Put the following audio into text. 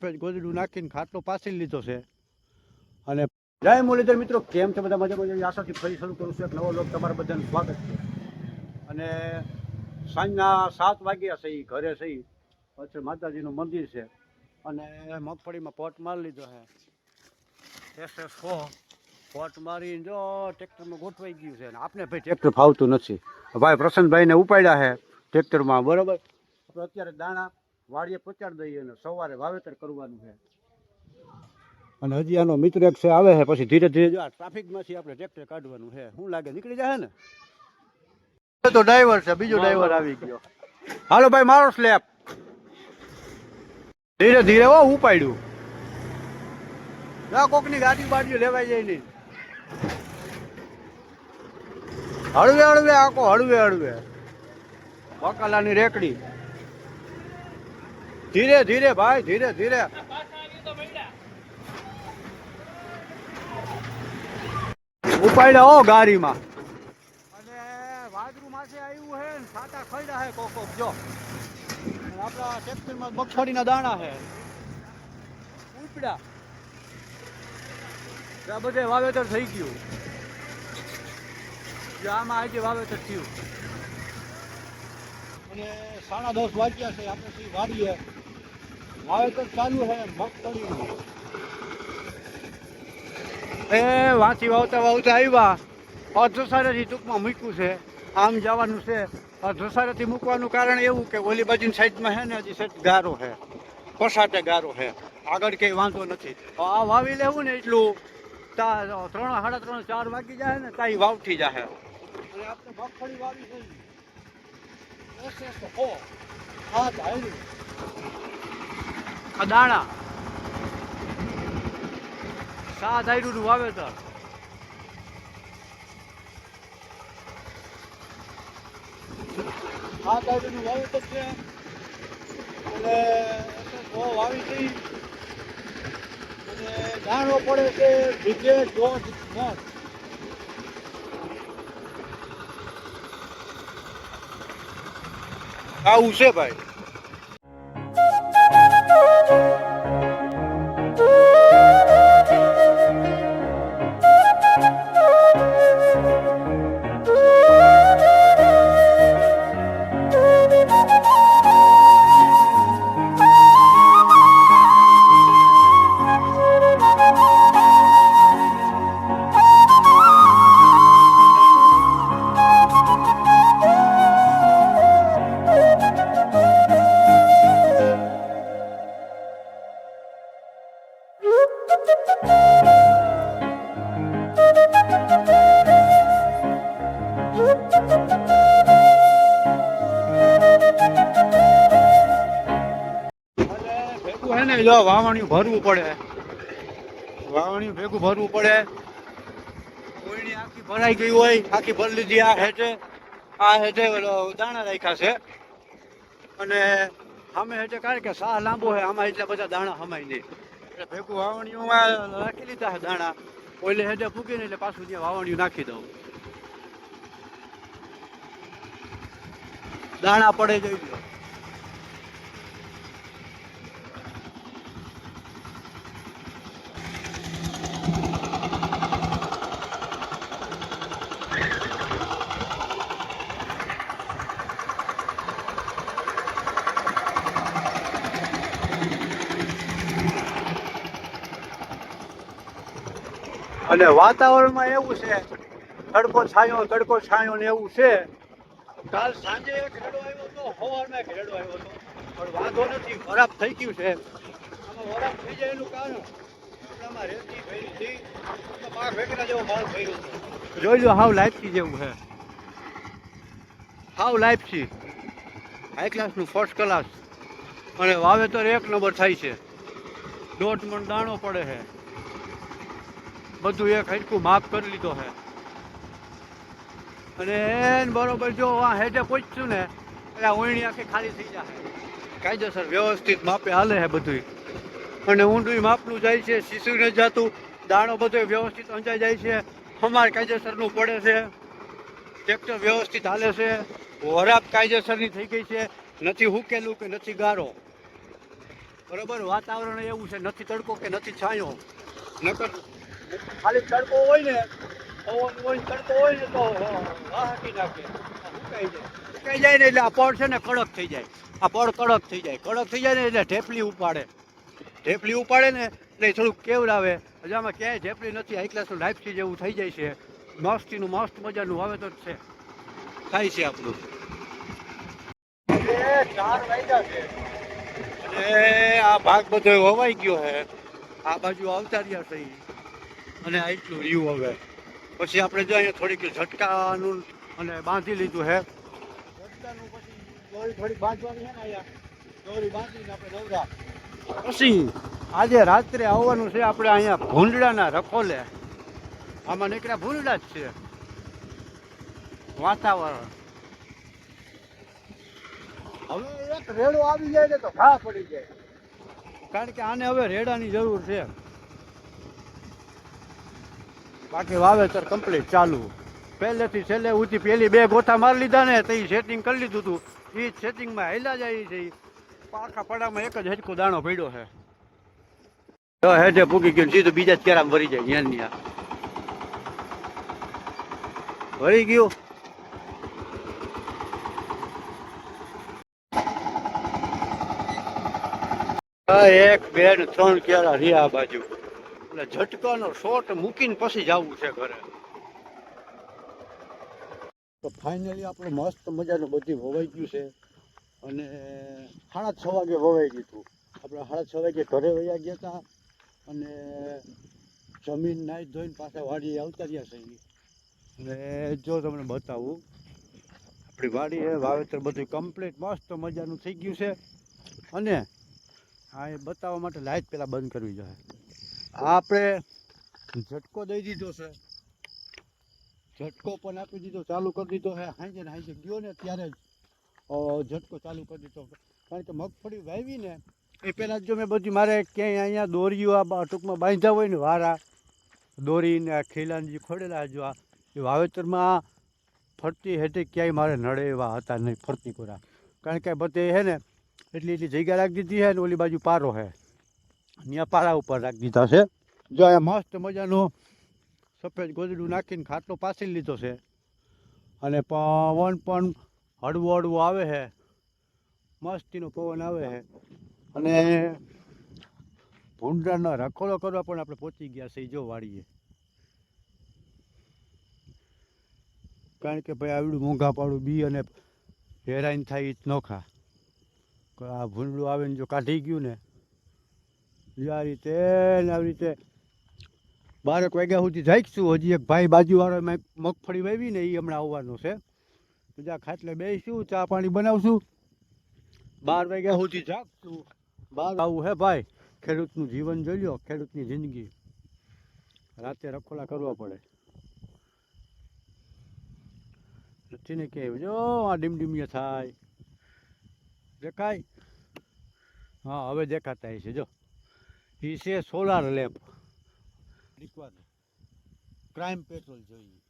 સફેદ ગોદડું નાખીને ખાટલો પાછી લીધો છે. અને જય મુરલીધર મિત્રો, કેમ છે બધા મજા આશાથી ફરી શરૂ કરું છું એક નવો લોક. તમારા બધાનું સ્વાગત છે. અને સાંજના સાત વાગ્યા છે એ ઘરે છે. પછી માતાજીનું મંદિર છે. અને મગફળીમાં પોટ મારી લીધો છે. એસ સો પોટ મારીને જો ટ્રેક્ટરમાં ગોઠવાઈ ગયું છે. અને આપણે ભાઈ ટ્રેક્ટર ફાવતું નથી. ભાઈ પ્રસન્નભાઈને ઉપાડ્યા છે ટ્રેક્ટરમાં, બરોબર? આપણે અત્યારે દાણા વાડીએ પહોંચાડી દઈએ અને સવારે વાવેતર કરવાનું છે. અને હજી આનો મિત્ર એક છે આવે છે પછી ધીરે ધીરે જો આ ટ્રાફિકમાંથી આપણે ટ્રેક્ટર કાઢવાનું છે. શું લાગે નીકળી જાય ને? તો ડ્રાઈવર છે બીજો ડ્રાઈવર આવી ગયો. હાલો ભાઈ મારો સ્લેપ ધીરે ધીરે હો ઉપાડ્યું ના કોકની ગાડી બાડી લેવાઈ જાય નહીં. હળવે હળવે આખો હળવે હળવે. બકાલાની રેકડી. ધીરે ધીરે ભાઈ, ધીરે ધીરે. ઉપાડ્યા હો ગાડીમાં. અને વાદરું માથે આવ્યું હે ને સાટા ખડ્યા હે કોકો જો. આપણા ટ્રેક્ટરમાં મગફળીના દાણા હે. ઉપડા. આ બધે વાવેતર થઈ ગયું. આમાં આજે વાવેતર થયું. અને સાડા દસ વાગ્યા છે, આપણે વાડીએ વાવેતર ચાલુ છે મગફળીનું. એ વાંચી વાવતા વાવતા આવ્યા. અધસારેથી ટૂંકમાં મૂક્યું છે. આમ જવાનું છે. અધસારેથી મૂકવાનું કારણ એવું કે ઓલી બાજુની સાઈડમાં છે ને હજી સાઈડ ગારો છે. પસાટે ગારો છે. આગળ કંઈ વાંધો નથી. આ વાવી લેવું ને એટલું. તા ત્રણ સાડા ત્રણ ચાર વાગી જાય ને તાઈ વાવથી જાય અને આપણે મગફળી વાવી છે આ ધાર્યું આ દાણા સાત આયરુનું વાવેતર. સાત આયરુનું વાવેતર છે. અને બહુ વાવી થઈ અને દાણો પડે છે બીજે દોઢ મણ આવું છે ભાઈ. ને જો વાવણિયું ભરવું પડે. વાવણિયું ભેગું ભરવું પડે. કોઈની આખી ભરાઈ ગઈ હોય, આખી ભરી લીધી, આ હેઠે આ હેઠે દાણા રાખ્યા છે. અને સામે હેઠે કારણ કે સાહ લાંબો હોય આમાં એટલા બધા દાણા સમાય નહીં. એટલે ભેગું વાવણીઓમાં રાખી લીધા છે દાણા. ઓલે હેઠે ફૂકીને એટલે પાછું ત્યાં વાવણીયું નાખી દઉં. દાણા પડે જોઈ લો. અને વાતાવરણમાં એવું છે, તડકો છાયો તડકો છાયો ને એવું છે. કાલ સાંજે એક રેડો આવ્યો હતો, સવારમાં એક રેડો આવ્યો હતો. પણ વાંધો નથી, ખરાબ થઈ ગયું છે. આમાં ખરાબ થઈ જાય એનું કારણ આપણામાં રેતી ભરી હતી પાક વેકરા જેવો માલ ભર્યો હતો. જોઈ લો, હાવ લાઈફથી જેવું છે. હાવ લાઈફથી હાઈ ક્લાસનું ફર્સ્ટ ક્લાસ અને વાવેતર એક નંબર થાય છે. દોઢ મણ દાણો પડે છે. બધું એક હટકું માફ કરી લીધો છે અને એન બરોબર જો આ હેઠે પહોંચશું ને, એટલે ઊંણી આખી ખાલી થઈ જાય કાયદેસર વ્યવસ્થિત માપે હાલે છે બધું અને ઊંડું માપનું જાય છે, શિશુને જાતું, દાણો બધો વ્યવસ્થિત અંજાઈ જાય છે અમારે કાયદેસરનું પડે છે, ટ્રેક્ટર વ્યવસ્થિત હાલે છે, વરાપ કાયદેસરની થઈ ગઈ છે, નથી હુકેલું કે નથી ગારો. બરોબર? વાતાવરણ એવું છે, નથી તડકો કે નથી છાંયો. નકર ખાલી તડકો હોય ને પવન હોય તડકો હોય ને તો હાકી નાખે. સુકાઈ જાય. સુકાઈ જાય ને એટલે આ પડ છે ને કડક થઈ જાય. આ પડ કડક થઈ જાય. કડક થઈ જાય ને એટલે ઢેપલી ઉપાડે. ઢેપલી ઉપાડે ને એટલે થોડુંક કેવડાવે. હજામાં આમાં ક્યાંય ઢેપલી નથી. આ ક્લાસનું લાઈફથી જેવું થઈ જાય છે. મસ્તીનું મસ્ત મજાનું વાવેતર છે. થાય છે આપણું. ચાર વાગ્યા છે. અને આ ભાગ બધો વવાઈ ગયો છે. આ બાજુ આવતા રહ્યા છે. અને આટલું રહ્યું હવે. પછી આપણે જો અહીંયા થોડીક ઝટકાનું અને બાંધી લીધું છે થોડીક બાંધવાની છે ને અહીંયા. દોરી બાંધીને આપણે નવરા. પછી આજે રાત્રે આવવાનું છે આપણે અહીંયા ભૂંડડાના રખોલે. આમાં નીકળ્યા ભૂંડડા જ છે. વાતાવરણ. હવે એક રેડો આવી જાય ને તો ઘા પડી જાય. કારણ કે આને હવે રેડાની જરૂર છે. બાકી વાવેતર કમ્પ્લીટ ચાલુ. પહેલેથી છેલ્લે સુધી પેલી બે ગોથા મારી લીધા ને તો સેટિંગ કરી લીધું હતું એ સેટિંગમાં હેલા જાય છે ઈ. પડામાં એક જ હજકો દાણો પડ્યો છે. હેઠે પૂકી ગયું સીધું બીજા જ કેરામ ભરી જાય ન્યા ની ભરી ગયું. એક, બે ત્રણ કેળા રહ્યા આ બાજુ. એટલે ઝટકાનો શોટ મૂકીને પછી જવું છે ઘરે. તો ફાઇનલી આપણે મસ્ત મજાનું બધી વવાઈ ગયું છે. અને સાડા છ વાગે વવાઈ ગયું હતું. આપણે સાડા છ વાગે ઘરે વયા ગયા હતા. અને જમીન નાહી ધોઈને પાછા વાડીએ આવતા રહ્યા છે અને જો તમને બતાવું, આપણી વાડી વાવેતર બધું કમ્પ્લીટ મસ્ત મજાનું થઈ ગયું છે. અને હા એ બતાવવા માટે લાઇટ પહેલાં બંધ કરવી જોઈએ. આપણે ઝટકો દઈ દીધો છે. ઝટકો પણ આપી દીધો, ચાલુ કરી દીધો છે. હાંજે ને હાંજે ગયો ને ત્યારે જ ઝટકો ચાલુ કરી દીધો. કારણ કે મગફળી વાવીને એ પહેલાં જો મેં બધી મારે ક્યાંય અહીંયા દોરીઓ આ ટૂંકમાં બાંધ્યા હોય ને વારા દોરીને આ ખીલાને જે ખોડેલા જો આ, એ વાવેતરમાં ફરતી હેઠે ક્યાંય મારે નડે એવા હતા નહીં, ફરતી કોરા કારણ કે બધે હે ને, એટલી એટલી જગ્યા રાખી દીધી છે ને, ઓલી બાજુ પારો છે. પારા ઉપર રાખી દીધા છે. જો અહીંયા મસ્ત મજાનું સફેદ ગોદડું નાખીને ખાટલો પાછી લીધો છે. અને પવન પણ હળવો હળવું આવે છે. મસ્તીનો પવન આવે છે. અને ભૂંડાનો રખોલો કરવા પણ આપણે પહોંચી ગયા છે જો વાળીએ કારણ કે ભાઈ આવડું મોંઘા પાડું બી અને હેરાન થાય એ જ નોખા. ખા આ ભૂંડું આવે ને જો કાઢી ગયું ને જો આ રીતે ને આવી રીતે બારેક વાગ્યા સુધી જાઈશું હજી એક ભાઈ બાજુવાળો મગફળી વાવી ને એ હમણાં આવવાનો છે. બીજા ખાટલે બેસીશું, ચા પાણી બનાવશું. બાર વાગ્યા સુધી જાગશું. બાર આવું હે ભાઈ. ખેડૂતનું જીવન જોઈ લો ખેડૂતની જિંદગી. રાતે રખોલા કરવા પડે. નથી ને કે, જો, આ ડીમડીમિયા થાય. દેખાય? હા, હવે દેખાતા છે જો. એ છે સોલાર લેમ્પ ક્રાઇમ પેટ્રોલ જોઈએ.